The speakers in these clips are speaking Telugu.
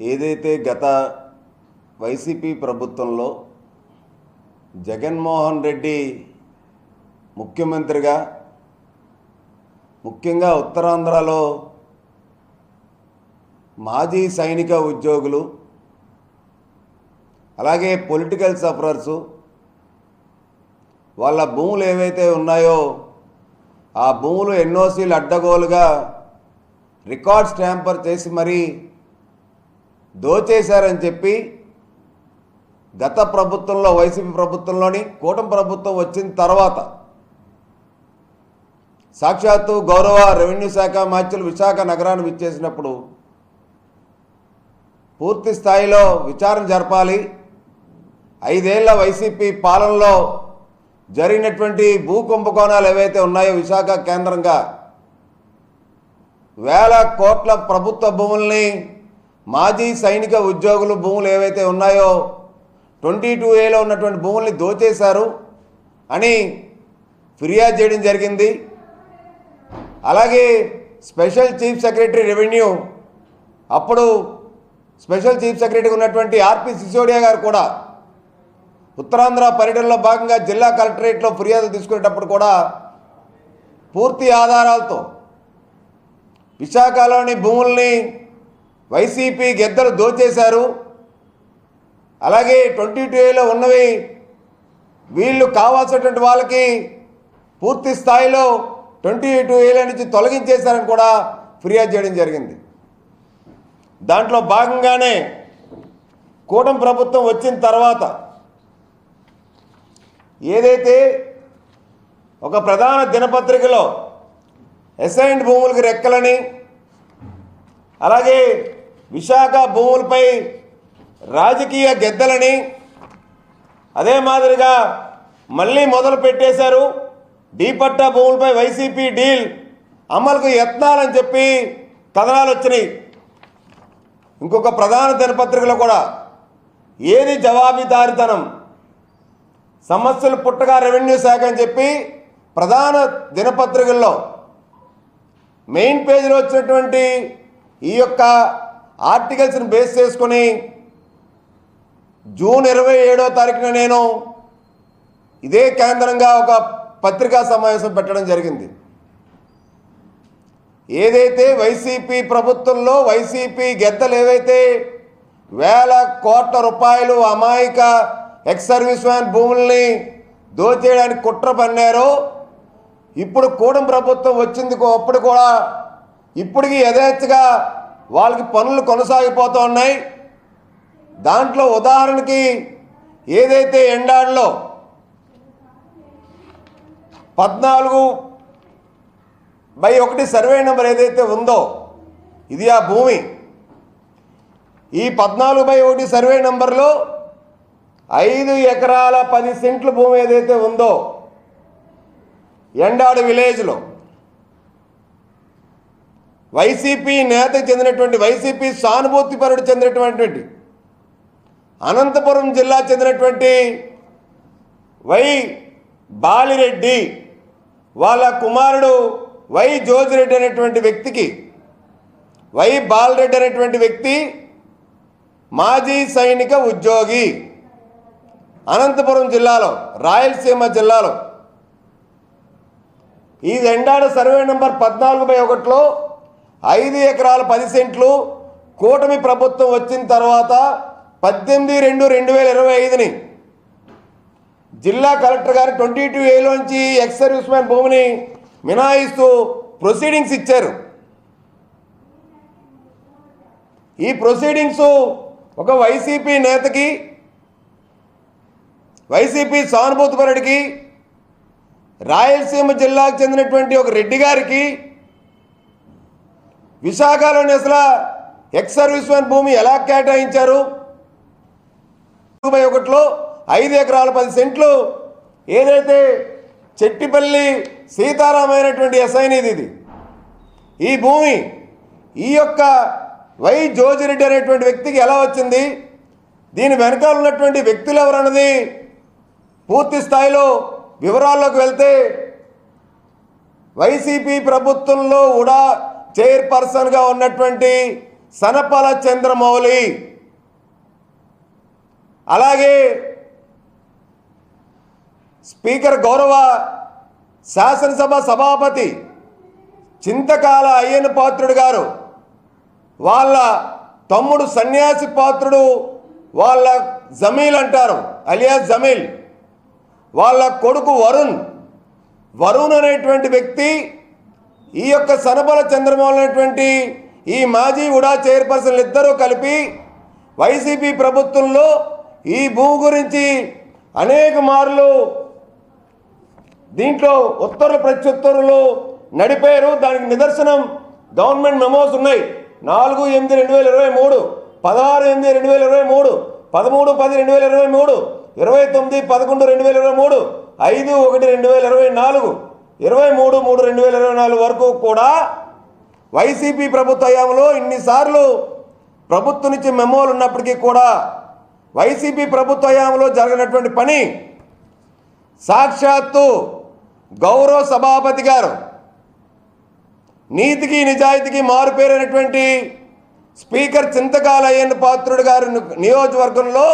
ఏదైతే గత వైసీపీ ప్రభుత్వంలో జగన్మోహన్ రెడ్డి ముఖ్యమంత్రిగా ముఖ్యంగా ఉత్తరాంధ్రలో మాజీ సైనిక ఉద్యోగులు అలాగే పొలిటికల్ సఫరర్సు వాళ్ళ భూములు ఏవైతే ఉన్నాయో ఆ భూములు ఎన్ఓసీలు అడ్డగోలుగా రికార్డ్ స్టాంపర్ చేసి మరీ దోచేశారని చెప్పి గత ప్రభుత్వంలో వైసీపీ ప్రభుత్వంలోని కూటమి ప్రభుత్వం వచ్చిన తర్వాత సాక్షాత్తు గౌరవ రెవెన్యూ శాఖ మాచులు విశాఖ నగరాన్ని విచ్చేసినప్పుడు పూర్తి స్థాయిలో విచారణ జరపాలి. ఐదేళ్ళ వైసీపీ పాలనలో జరిగినటువంటి భూ కుంభకోణాలు ఏవైతే ఉన్నాయో విశాఖ కేంద్రంగా వేల కోట్ల ప్రభుత్వ భూముల్ని మాజీ సైనిక ఉద్యోగులు భూములు ఏవైతే ఉన్నాయో ట్వంటీ టూ ఏలో ఉన్నటువంటి భూముల్ని దోచేశారు అని ఫిర్యాదు చేయడం జరిగింది. అలాగే స్పెషల్ చీఫ్ సెక్రటరీ రెవెన్యూ అప్పుడు స్పెషల్ చీఫ్ సెక్రటరీ ఉన్నటువంటి ఆర్పి సిసోడియా గారు కూడా ఉత్తరాంధ్ర పర్యటనలో భాగంగా జిల్లా కలెక్టరేట్లో ఫిర్యాదు తీసుకునేటప్పుడు కూడా పూర్తి ఆధారాలతో విశాఖలోని భూముల్ని వైసీపీ గెద్దలు దోచేశారు. అలాగే ట్వంటీ టూ ఏలో ఉన్నవి వీళ్ళు కావాల్సినటువంటి వాళ్ళకి పూర్తి స్థాయిలో ట్వంటీ టూ ఏల నుంచి తొలగించేశారని కూడా ఫిర్యాదు చేయడం జరిగింది. దాంట్లో భాగంగానే కూటమి ప్రభుత్వం వచ్చిన తర్వాత ఏదైతే ఒక ప్రధాన దినపత్రికలో అసైన్డ్ భూములకు రెక్కలని అలాగే విశాఖ భూములపై రాజకీయ గెద్దలని అదే మాదిరిగా మళ్ళీ మొదలు పెట్టేశారు. డీపట్టా భూములపై వైసీపీ డీల్ అమలుకు యత్నాలని చెప్పి కథనాలు వచ్చినాయి. ఇంకొక ప్రధాన దినపత్రికలో కూడా ఏది జవాబుదారితనం? సమస్యలు పుట్టగా రెవెన్యూ శాఖ అని చెప్పి ప్రధాన దినపత్రికల్లో మెయిన్ పేజీలో వచ్చినటువంటి ఈ యొక్క ఆర్టికల్స్ని బేస్ చేసుకొని జూన్ ఇరవై ఏడో తారీఖున నేను ఇదే కేంద్రంగా ఒక పత్రికా సమావేశం పెట్టడం జరిగింది. ఏదైతే వైసీపీ ప్రభుత్వంలో వైసీపీ గెద్దలు ఏవైతే వేల కోట్ల రూపాయలు అమాయక ఎక్స్ సర్వీస్ మ్యాన్ భూముల్ని దోచేయడానికి కుట్ర పన్నారో ఇప్పుడు కూడం ప్రభుత్వం వచ్చింది కో- అప్పుడు కూడా ఇప్పటికి యథేచ్ఛగా వాళ్ళకి పనులు కొనసాగిపోతూ ఉన్నాయి. దాంట్లో ఉదాహరణకి ఏదైతే ఎండాడలో పద్నాలుగు బై ఒకటి సర్వే నెంబర్ ఏదైతే ఉందో ఇది ఆ భూమి. ఈ పద్నాలుగు బై ఒకటి సర్వే నెంబర్లో ఐదు ఎకరాల పది సెంట్ల భూమి ఏదైతే ఉందో ఎండాడు విలేజ్లో. వైసీపీ నేతకు చెందినటువంటి వైసీపీ సానుభూతి పరుడు చెందినటువంటి అనంతపురం జిల్లా చెందినటువంటి వై బాలిరెడ్డి వాళ్ళ కుమారుడు వై జోజిరెడ్డి అనేటువంటి వ్యక్తికి వై బాలరెడ్డి అనేటువంటి వ్యక్తి మాజీ సైనిక ఉద్యోగి అనంతపురం జిల్లాలో రాయలసీమ జిల్లాలో. ఈ ఎండాడ సర్వే నెంబర్ పద్నాలుగు బై ఒకటిలో ఐదు ఎకరాల పది సెంట్లు కూటమి ప్రభుత్వం వచ్చిన తర్వాత పద్దెనిమిది రెండు రెండు వేల ఇరవై ఐదుని జిల్లా కలెక్టర్ గారు ట్వంటీ టూ ఏలోంచి ఎక్స్ సర్వీస్ మ్యాన్ భూమిని మినాయిస్తూ ప్రొసీడింగ్స్ ఇచ్చారు. ఈ ప్రొసీడింగ్స్ ఒక వైసీపీ నేతకి వైసీపీ సానుభూతిపరుడికి రాయలసీమ జిల్లాకు చెందినటువంటి ఒక రెడ్డి గారికి విశాఖలోని అసలు ఎక్స్ సర్వీస్ మ్యాన్ భూమి ఎలా కేటాయించారు? ఒకటిలో ఐదు ఎకరాల పది సెంట్లు. ఏదైతే చెట్టిపల్లి సీతారామైనటువంటి ఎస్ఐనిది ఇది. ఈ భూమి ఈ యొక్క వై జోజిరెడ్డి అనేటువంటి వ్యక్తికి ఎలా వచ్చింది? దీని వెనకాల ఉన్నటువంటి వ్యక్తులు ఎవరన్నది పూర్తి స్థాయిలో వివరాల్లోకి వెళ్తే వైసీపీ ప్రభుత్వంలో ఉడా చైర్పర్సన్గా ఉన్నటువంటి సనపల చంద్రమౌళి. అలాగే స్పీకర్ గౌరవ శాసనసభ సభాపతి చింతకాల అయ్యన్న పాత్రుడు గారు వాళ్ళ తమ్ముడు సన్యాసి పాత్రుడు వాళ్ళ జమీల్ అంటారు అలియాస్ జమీల్. వాళ్ళ కొడుకు వరుణ్. వరుణ్ అనేటువంటి వ్యక్తి ఈ యొక్క సనబల చంద్రమౌళి అనేటువంటి ఈ మాజీ ఉడా చైర్పర్సన్లు ఇద్దరూ కలిపి వైసీపీ ప్రభుత్వంలో ఈ భూమి గురించి అనేక మార్లు దీంట్లో ఉత్తర్వులు ప్రత్యుత్తర్వులు నడిపారు. దానికి నిదర్శనం గవర్నమెంట్ మెమోస్ ఉన్నాయి. నాలుగు ఎనిమిది రెండు వేల ఇరవై మూడు పదహారు ఎనిమిది రెండు వేల ఇరవై మూడు పదమూడు పది రెండు వేల ఇరవై మూడు ఇరవై తొమ్మిది పదకొండు రెండు వేల ఇరవై మూడు ఐదు ఒకటి రెండు వేల ఇరవై నాలుగు ఇరవై మూడు మూడు రెండు వేల ఇరవై నాలుగు వరకు కూడా వైసీపీ ప్రభుత్వ హయాంలో ఇన్నిసార్లు ప్రభుత్వం నుంచి మెమోలు ఉన్నప్పటికీ కూడా వైసీపీ ప్రభుత్వ హయాంలో జరిగినటువంటి పని సాక్షాత్తు గౌరవ సభాపతి గారు నీతికి నిజాయితీకి మారుపేరైనటువంటి స్పీకర్ చింతకాలయ్యన్ పాత్రుడు గారి నియోజకవర్గంలో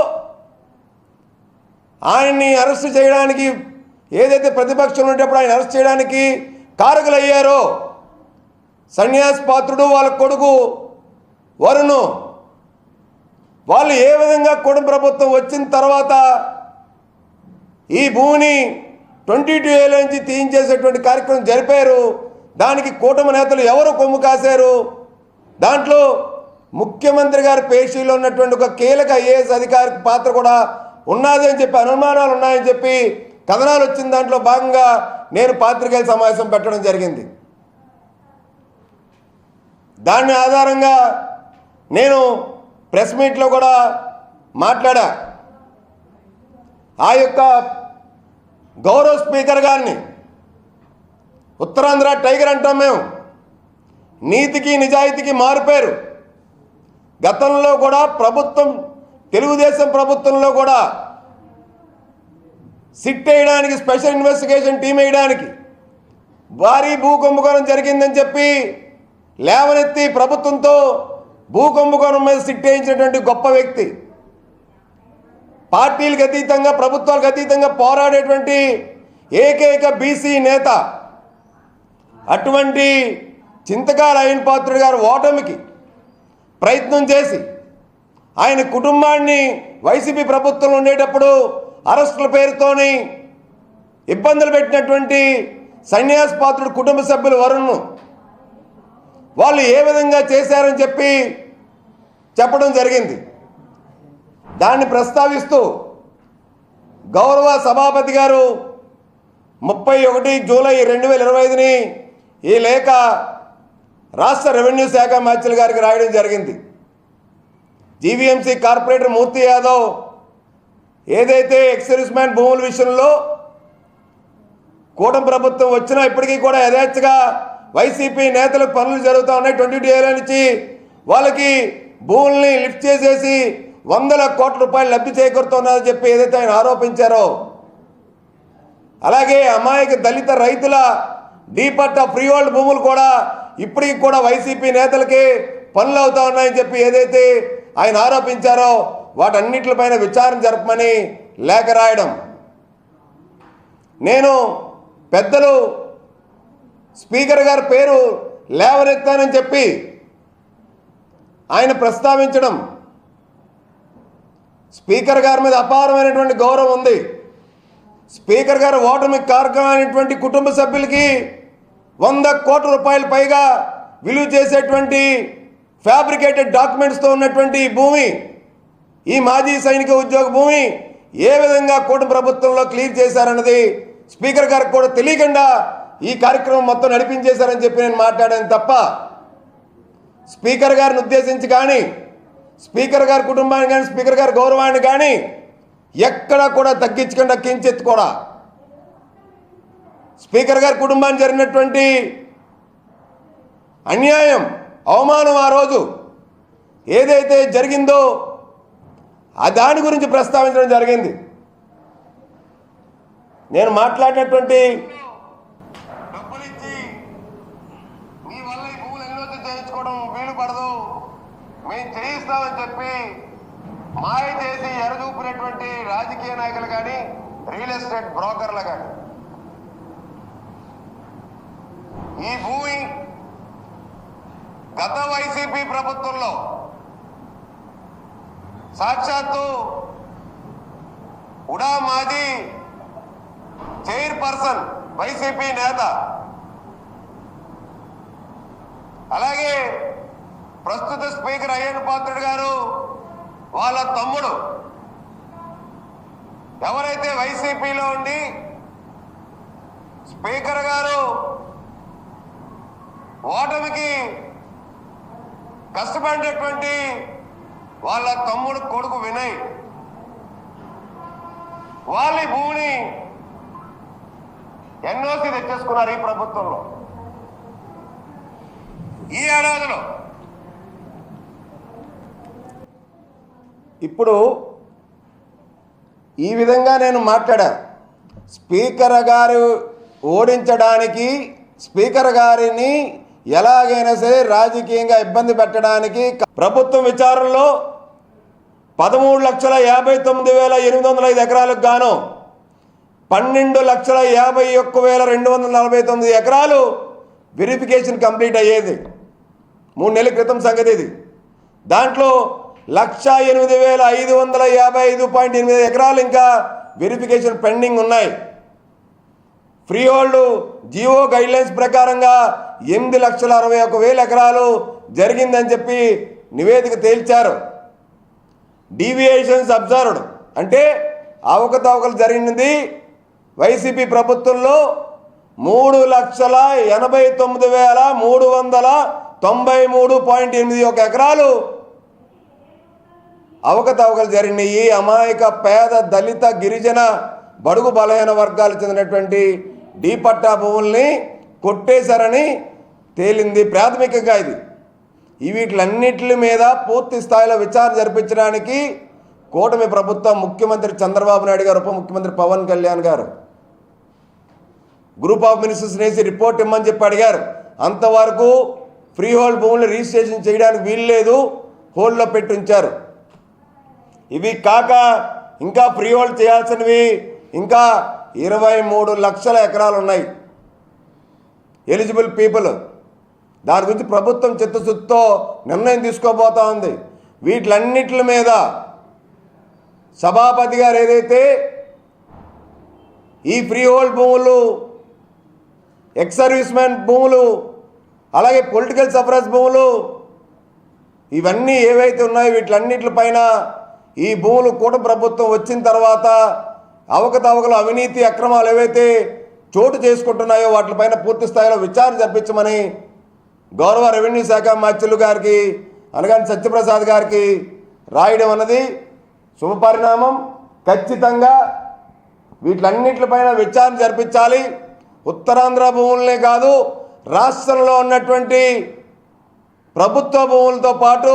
ఆయన్ని అరెస్టు చేయడానికి ఏదైతే ప్రతిపక్షంలో ఉండేటప్పుడు ఆయన అరెస్ట్ చేయడానికి కారకులయ్యారో సన్యాస్ పాత్రుడు వాళ్ళ కొడుకు వరుణు. వాళ్ళు ఏ విధంగా కుటుంబ ప్రభుత్వం వచ్చిన తర్వాత ఈ భూమిని ట్వంటీ టూ ఏళ్ళ నుంచి తీయించేసేటువంటి కార్యక్రమం జరిపారు. దానికి కూటమి నేతలు ఎవరు కొమ్ము కాశారు? దాంట్లో ముఖ్యమంత్రి గారి పేషీలో ఉన్నటువంటి ఒక కీలక ఐఏఎస్ అధికారి పాత్ర కూడా ఉన్నది అని చెప్పి అనుమానాలు ఉన్నాయని చెప్పి కథనాలు వచ్చిన దాంట్లో భాగంగా నేను పాత్రికేయుల సమావేశం పెట్టడం జరిగింది. దాని ఆధారంగా నేను ప్రెస్ మీట్లో కూడా మాట్లాడా. ఆ యొక్క గౌరవ స్పీకర్ గారిని ఉత్తరాంధ్ర టైగర్ అంటాం మేము నీతికి నిజాయితీకి మారిపోయారు గతంలో కూడా ప్రభుత్వం తెలుగుదేశం ప్రభుత్వంలో కూడా సిట్ వేయడానికి స్పెషల్ ఇన్వెస్టిగేషన్ టీం వేయడానికి. భారీ భూ కుంభకోణం జరిగిందని చెప్పి లేవనెత్తి ప్రభుత్వంతో భూ కుంభకోణం మీద సిట్ వేయించినటువంటి గొప్ప వ్యక్తి. పార్టీలకు అతీతంగా ప్రభుత్వాలకు అతీతంగా పోరాడేటువంటి ఏకైక బీసీ నేత అటువంటి చింతకాల అయిన పాత్రుడు గారు ఓటమికి ప్రయత్నం చేసి ఆయన కుటుంబాన్ని వైసీపీ ప్రభుత్వంలో ఉండేటప్పుడు అరెస్టుల పేరుతోని ఇబ్బందులు పెట్టినటువంటి సన్యాస్ పాత్రుడు కుటుంబ సభ్యులు వరుణ్ వాళ్ళు ఏ విధంగా చేశారని చెప్పి చెప్పడం జరిగింది. దాన్ని ప్రస్తావిస్తూ గౌరవ సభాపతి గారు ముప్పై ఒకటి జూలై రెండు వేల ఇరవై ఐదుని ఈ లేఖ రాష్ట్ర రెవెన్యూ శాఖ మంత్రులు గారికి రాయడం జరిగింది. జీవీఎంసీ కార్పొరేటర్ మూర్తి యాదవ్ ఏదైతే ఎక్సైజ్ మ్యాన్ భూముల విషయంలో కూటమి ప్రభుత్వం వచ్చినా ఇప్పటికీ కూడా యథేచ్ఛగా వైసీపీ నేతలకు పనులు జరుగుతూ ఉన్నాయి. ట్వంటీ టూ ఏళ్ళ నుంచి వాళ్ళకి భూముల్ని లిఫ్ట్ చేసేసి వందల కోట్ల రూపాయలు లబ్ధి చేకూరుతున్నారని చెప్పి ఏదైతే ఆయన ఆరోపించారో అలాగే అమాయక దళిత రైతుల డీపట్ట ఫ్రీ హోల్డ్ భూములు కూడా ఇప్పటికి కూడా వైసీపీ నేతలకి పనులు అవుతా ఉన్నాయని చెప్పి ఏదైతే ఆయన ఆరోపించారో వాటన్నిటిపైన విచారణ జరపమని లేఖ రాయడం. నేను పెద్దలు స్పీకర్ గారి పేరు లేవనెత్తానని చెప్పి ఆయన ప్రస్తావించడం. స్పీకర్ గారి మీద అపారమైనటువంటి గౌరవం ఉంది. స్పీకర్ గారు ఓటమి కారకమైనటువంటి కుటుంబ సభ్యులకి వంద కోట్ల రూపాయల పైగా విలువ చేసేటువంటి ఫ్యాబ్రికేటెడ్ డాక్యుమెంట్స్తో ఉన్నటువంటి భూమి ఈ మాజీ సైనిక ఉద్యోగ భూమి ఏ విధంగా కూటమి ప్రభుత్వంలో క్లియర్ చేశారన్నది స్పీకర్ గారికి కూడా తెలియకుండా ఈ కార్యక్రమం మొత్తం నడిపించేశారని చెప్పి నేను మాట్లాడాను తప్ప స్పీకర్ గారిని ఉద్దేశించి కానీ స్పీకర్ గారి కుటుంబాన్ని కానీ స్పీకర్ గారి గౌరవాన్ని కానీ ఎక్కడా కూడా తగ్గించకుండా కించెత్తు కూడా. స్పీకర్ గారి కుటుంబానికి జరిగినటువంటి అన్యాయం అవమానం ఆ రోజు ఏదైతే జరిగిందో ఆ దాని గురించి ప్రస్తావించడం జరిగింది. నేను మాట్లాడినటువంటి వల్ల ఈ ఎన్నో చేయించుకోవడం వీలు పడదు. మేము చేయిస్తామని చెప్పి మాయ చేసి ఎరచూపినటువంటి రాజకీయ నాయకులు కానీ రియల్ ఎస్టేట్ బ్రోకర్లు కానీ ఈ భూమి గత వైసీపీ ప్రభుత్వంలో సాక్షాత్తు ఉడా మాజీ చైర్పర్సన్ వైసీపీ నేత. అలాగే ప్రస్తుత స్పీకర్ అయ్యన్ పాత్రుడు గారు వాళ్ళ తమ్ముడు. ఎవరైతే వైసీపీలో ఉండి స్పీకర్ గారు ఓటమికి కష్టపడినటువంటి వాళ్ళ తమ్ముడు కొడుకు వినయ్. వాళ్ళ భూమిని ఎన్ఓసి తెచ్చేసుకున్నారు ఈ ప్రభుత్వంలో. ఈ ఏడాదిలో. ఇప్పుడు ఈ విధంగా నేను మాట్లాడా. స్పీకర్ గారు ఓడించడానికి స్పీకర్ గారిని ఎలాగైనా సరే రాజకీయంగా ఇబ్బంది పెట్టడానికి ప్రభుత్వం విచారణలో పదమూడు లక్షల యాభై తొమ్మిది వేల ఎనిమిది వందల ఐదు ఎకరాలకు గాను పన్నెండు లక్షల యాభై ఒక్క వేల రెండు వందల నలభై తొమ్మిది ఎకరాలు వెరిఫికేషన్ కంప్లీట్ అయ్యేది. మూడు నెలల క్రితం సంగతి ఇది. దాంట్లో లక్ష ఎనిమిది వేల ఐదు వందల యాభై ఐదు పాయింట్ ఎనిమిది ఎకరాలు ఇంకా వెరిఫికేషన్ పెండింగ్ ఉన్నాయి. ఫ్రీ హోల్డ్ జియో గైడ్లైన్స్ ప్రకారంగా ఎనిమిది లక్షల అరవై ఒక వేల ఎకరాలు జరిగిందని చెప్పి నివేదిక తేల్చారు. Deviations observed. అంటే అవకతవకలు జరిగింది వైసీపీ ప్రభుత్వంలో మూడు లక్షల ఎనభై తొమ్మిది వేల మూడు వందల తొంభై మూడు పాయింట్ ఎనిమిది ఒక ఎకరాలు అవకతవకలు జరిగినాయి. అమాయక పేద దళిత గిరిజన బడుగు బలహీన వర్గాలు చెందినటువంటి డీ పట్టా భూముల్ని కొట్టేశారని తేలింది. ప్రాథమికంగా ఇది. వీటిలన్నిటి మీద పూర్తి స్థాయిలో విచారణ జరిపించడానికి కూటమి ప్రభుత్వం ముఖ్యమంత్రి చంద్రబాబు నాయుడు గారు ఉప ముఖ్యమంత్రి పవన్ కళ్యాణ్ గారు గ్రూప్ ఆఫ్ మినిస్టర్స్ వేసి రిపోర్ట్ ఇమ్మని చెప్పి అడిగారు. అంతవరకు ఫ్రీ హోల్డ్ భూములు రిజిస్ట్రేషన్ చేయడానికి వీలు లేదు హోల్డ్లో పెట్టి ఉంచారు. ఇవి కాక ఇంకా ఫ్రీ హోల్డ్ చేయాల్సినవి ఇంకా ఇరవై మూడు లక్షల ఎకరాలు ఉన్నాయి. ఎలిజిబుల్ పీపుల్ దాని గురించి ప్రభుత్వం చిత్తశుద్ధితో నిర్ణయం తీసుకోబోతా ఉంది. వీటిలన్నిటి మీద సభాపతి గారు ఏదైతే ఈ ఫ్రీ హోల్డ్ భూములు ఎక్స్ సర్వీస్ మ్యాన్ భూములు అలాగే పొలిటికల్ సఫరెన్స్ భూములు ఇవన్నీ ఏవైతే ఉన్నాయో వీటిలన్నిటిపైన ఈ భూములు కూడా ప్రభుత్వం వచ్చిన తర్వాత అవకతవకలు అవినీతి అక్రమాలు ఏవైతే చోటు చేసుకుంటున్నాయో వాటిపైన పూర్తి స్థాయిలో విచారణ జరిపించమని గౌరవ రెవెన్యూ శాఖ మంత్రులు గారికి అనగాని సత్యప్రసాద్ గారికి రాయడం అన్నది శుభపరిణామం. ఖచ్చితంగా వీటిలన్నింటిపైన విచారణ జరిపించాలి. ఉత్తరాంధ్ర భూములనే కాదు రాష్ట్రంలో ఉన్నటువంటి ప్రభుత్వ భూములతో పాటు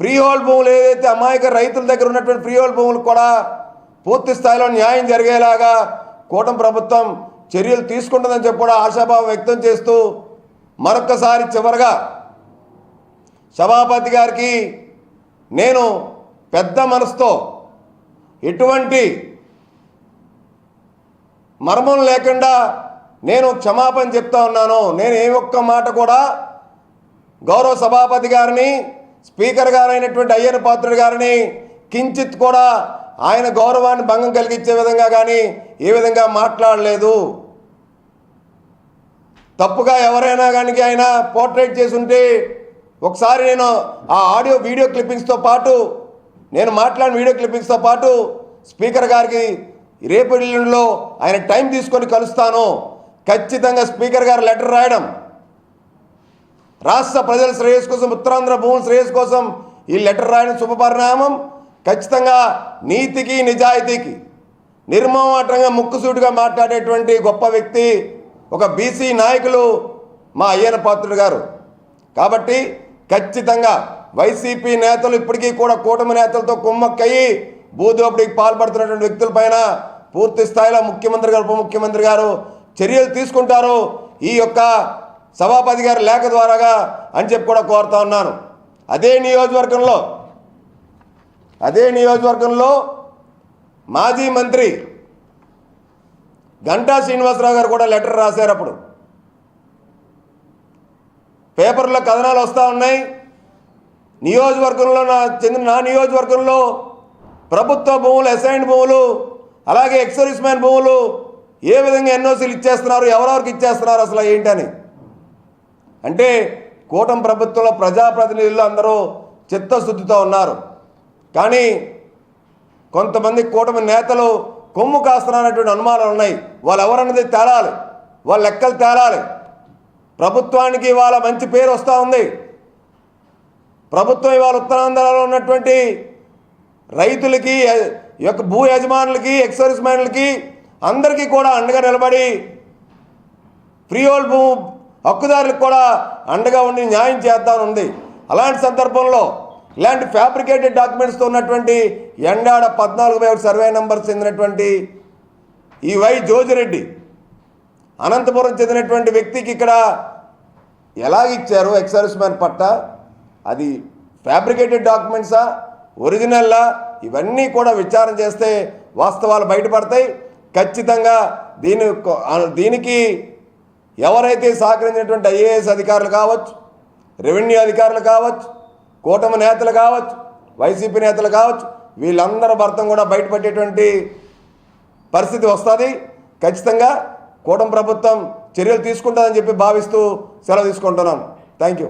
ఫ్రీ హోల్డ్ భూములు ఏదైతే అమాయక రైతుల దగ్గర ఉన్నటువంటి ఫ్రీ హోల్డ్ భూములు కూడా పూర్తి స్థాయిలో న్యాయం జరిగేలాగా కూటమి ప్రభుత్వం చర్యలు తీసుకుంటుందని చెప్పి కూడా ఆశాభావం వ్యక్తం చేస్తూ మరొక్కసారి చివరగా సభాపతి గారికి నేను పెద్ద మనసుతో ఎటువంటి మర్మం లేకుండా నేను క్షమాపణ చెప్తా ఉన్నాను. నేను ఏ ఒక్క మాట కూడా గౌరవ సభాపతి గారిని స్పీకర్ గారైనటువంటి అయ్యన పాత్రుడు గారిని కించిత్ కూడా ఆయన గౌరవాన్ని భంగం కలిగించే విధంగా కానీ ఏ విధంగా మాట్లాడలేదు. తప్పుగా ఎవరైనా కానీ ఆయన పోర్ట్రేట్ చేసి ఉంటే ఒకసారి నేను ఆ ఆడియో వీడియో క్లిప్పింగ్స్తో పాటు నేను మాట్లాడిన వీడియో క్లిప్పింగ్స్తో పాటు స్పీకర్ గారికి రేపు ఎల్లుండిలో ఆయన టైం తీసుకొని కలుస్తాను. ఖచ్చితంగా స్పీకర్ గారు లెటర్ రాయడం. రాష్ట్ర ప్రజల శ్రేయస్ కోసం ఉత్తరాంధ్ర భూముల శ్రేయస్ కోసం ఈ లెటర్ రాయడం శుభపరిణామం. ఖచ్చితంగా నీతికి నిజాయితీకి నిర్మమాటంగా ముక్కుసూటిగా మాట్లాడేటువంటి గొప్ప వ్యక్తి ఒక బీసీ నాయకులు మా అయ్యన పాత్రుడు గారు. కాబట్టి ఖచ్చితంగా వైసీపీ నేతలు ఇప్పటికీ కూడా కూటమి నేతలతో కుమ్మక్కయ్యి భూదోపిడికి పాల్పడుతున్నటువంటి వ్యక్తులపైన పూర్తి స్థాయిలో ముఖ్యమంత్రి గారు ఉప ముఖ్యమంత్రి గారు చర్యలు తీసుకుంటారు. ఈ యొక్క సభాపతి గారి లేఖ ద్వారాగా అని చెప్పి కూడా కోరుతా ఉన్నాను. అదే నియోజకవర్గంలో అదే నియోజకవర్గంలో మాజీ మంత్రి గంటా శ్రీనివాసరావు గారు కూడా లెటర్ రాశారు అప్పుడు. పేపర్లో కథనాలు వస్తూ ఉన్నాయి. నియోజకవర్గంలో నా చెందిన నా నియోజకవర్గంలో ప్రభుత్వ భూములు అసైన్డ్ భూములు అలాగే ఎక్సర్విస్ మ్యాన్ భూములు ఏ విధంగా ఎన్ఓసీలు ఇచ్చేస్తున్నారు ఎవరెవరికి ఇచ్చేస్తున్నారు అసలు ఏంటని. అంటే కూటమి ప్రభుత్వంలో ప్రజాప్రతినిధులు అందరూ చిత్తశుద్ధితో ఉన్నారు. కానీ కొంతమంది కూటమి నేతలు కొమ్ము కాస్తున్నటువంటి అనుమానాలు ఉన్నాయి. వాళ్ళు ఎవరన్నది తేలాలి. వాళ్ళ లెక్కలు తేలాలి. ప్రభుత్వానికి ఇవాళ మంచి పేరు వస్తూ ఉంది. ప్రభుత్వం ఇవాళ ఉత్తరాంధ్రలో ఉన్నటువంటి రైతులకి యొక్క భూ యజమానులకి ఎక్సర్విస్ మ్యాన్లకి అందరికీ కూడా అండగా నిలబడి ఫ్రీహోల్డ్ భూ హక్కుదారులకు కూడా అండగా ఉండి న్యాయం చేద్దామని ఉంది. అలాంటి సందర్భంలో ఇలాంటి ఫ్యాబ్రికేటెడ్ డాక్యుమెంట్స్తో ఉన్నటువంటి ఎండాడ పద్నాలుగు వేల సర్వే నెంబర్ చెందినటువంటి ఈ వై జోజిరెడ్డి అనంతపురం చెందినటువంటి వ్యక్తికి ఇక్కడ ఎలాగిచ్చారు ఎక్సర్విస్ మ్యాన్ పట్ట? అది ఫ్యాబ్రికేటెడ్ డాక్యుమెంట్సా ఒరిజినల్లా ఇవన్నీ కూడా విచారణ చేస్తే వాస్తవాలు బయటపడతాయి. ఖచ్చితంగా దీని దీనికి ఎవరైతే సహకరించినటువంటి ఐఏఎస్ అధికారులు కావచ్చు రెవెన్యూ అధికారులు కావచ్చు కూటమి నేతలు కావచ్చు వైసీపీ నేతలు కావచ్చు వీళ్ళందరూ భర్తం కూడా బయటపడేటువంటి పరిస్థితి వస్తుంది. ఖచ్చితంగా కూటమి ప్రభుత్వం చర్యలు తీసుకుంటుందని చెప్పి భావిస్తూ సెలవు తీసుకుంటున్నాం. Thank you